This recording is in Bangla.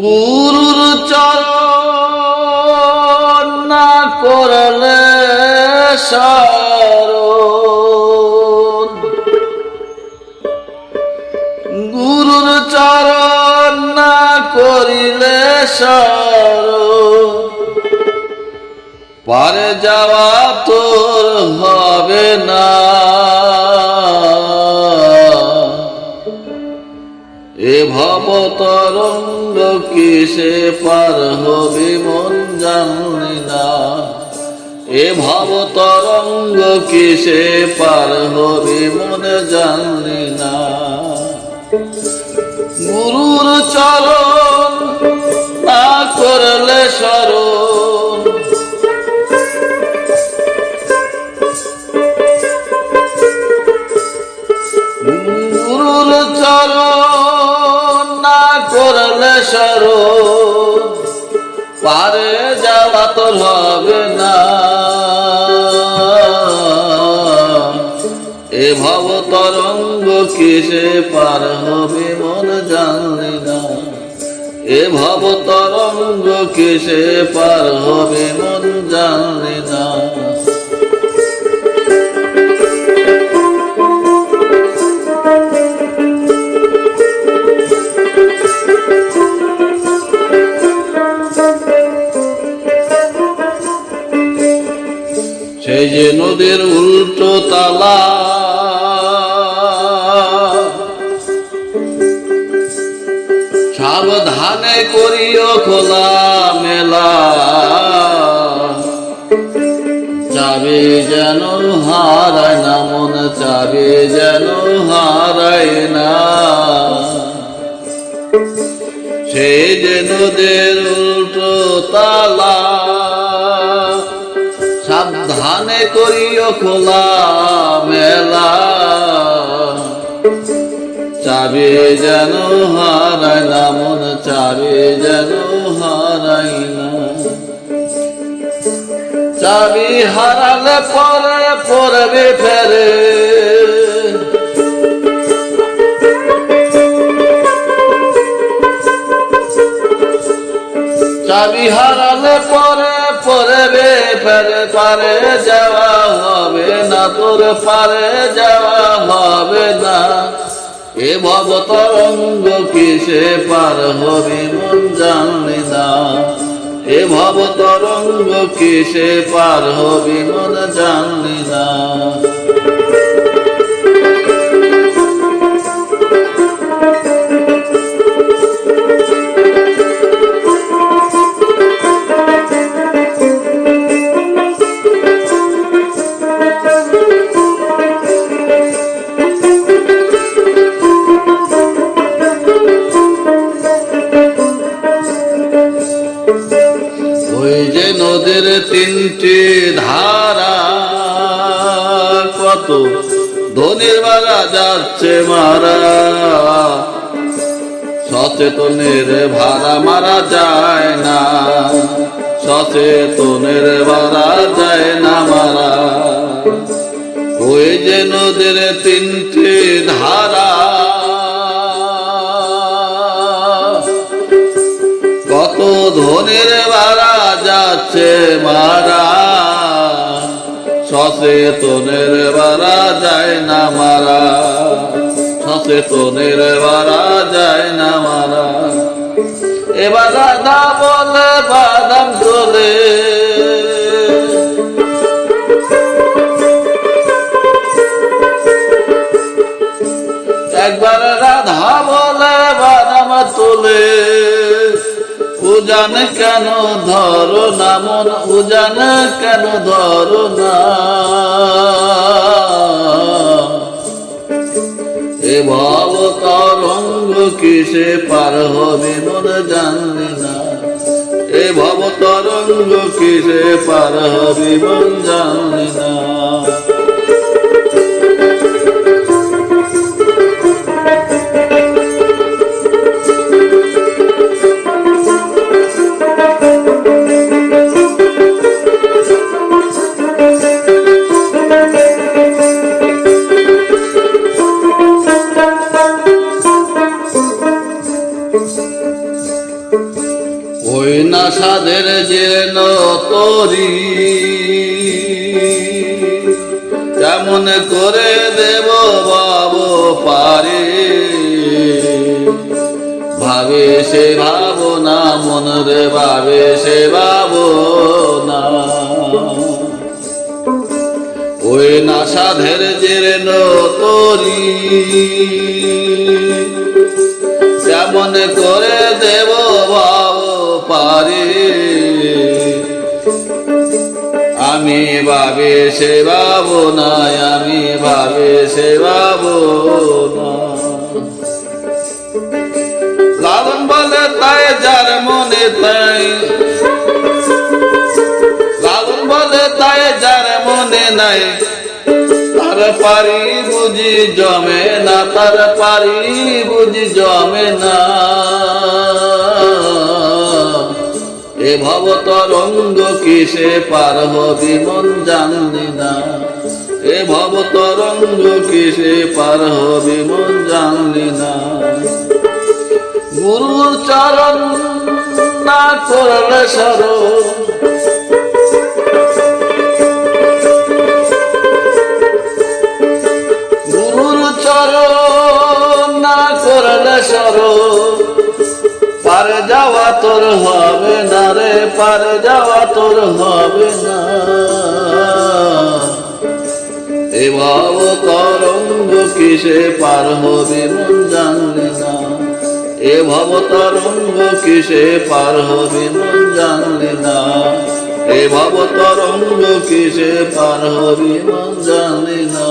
গুরুর চরণ না করলে শরণ গুরুর চরণ না করিলে শরণ পারে যাওয়া তোর হবে না। এ ভব তরঙ্গ কিসে পার হবে মন জানি না। এ ভব তরঙ্গ কিসে পার হবে মন জানি না। গুরুর চরণ করলে স্মরণ পারে যাওয়া তোর হবে না। এ ভব তরঙ্গ কিসে পার হবে মন জানলি না। এ ভব তরঙ্গ কিসে পার হবে মন জানলি না। উল্টো তালা সাবধানে করিও খোলা মেলা চাবি যেন হারায় না, মন চাবি যেন হারায় না। সেই যে নদীর উল্টো তালা করিও খোলা মেলা চাবি যেন হারায় না, মন চাবি যেন হারাই না। চাবি হারালে পরে পড়বে ফেরে। চাবি হারালে পরে পড়বে, ফেরে পারে যাওয়া হবে না, তোর পারে যাওয়া হবে না। এ ভব তরঙ্গ কিসে পার হবে মন জানি না। এ ভব তরঙ্গ কিসে পার হবে মন জানি না। তিনটি ধারা। কত? ধনির মারা যাচ্ছে মারা। সচেতনের ভাড়া মারা যায় না। সচেতনের ভাড়া যায় না মারা। ওই যে নদীর তিনটি ধারা মারা। সচেতনের বারা যায় না মারা। সচেতনের মারা যায় না মারা। এবার দাদা বলে বাদাম তোলে উজান কেন ধরো না মন? উজান কেন ধরো না? এ ভাব তরঙ্গ কিসে পার হবে মন জানি না? এ ভব তরঙ্গ কিসে পার হবে মন জানি না? ওই না সাদের যেন তরি কেমন করে দেব বাবু পারে? ভাবে সে ভাবনা, মন রে ভাবে সে ভাবনা। ওই না সাধের জেরে তরি করে দেব বাবু পারে। আমি ভাবে সে ভাবো না আমি ভাবে সে না লালন বলে তাই যার মনে তাই লালন বলে তাই যার মনে নাই। তার পারি বুঝি জমে না, তার পারি বুঝি জমে না। এ ভব তরঙ্গ কিসে পার হবি মন জানলি না? এ ভব তরঙ্গ কিসে পার হবি মন জানলি না? গুরুর চরণ না করলে সরণ পারে যাওয়া তোর হবে না রে, পারে যাওয়া তোর হবে না। এ ভাব তরঙ্গ কিসে পার হবে মন জানলে না। এ ভব তরঙ্গ কিসে পার হবে মন জানলে না। এ ভব তরঙ্গ কিসে পার হবে মন জানলে না।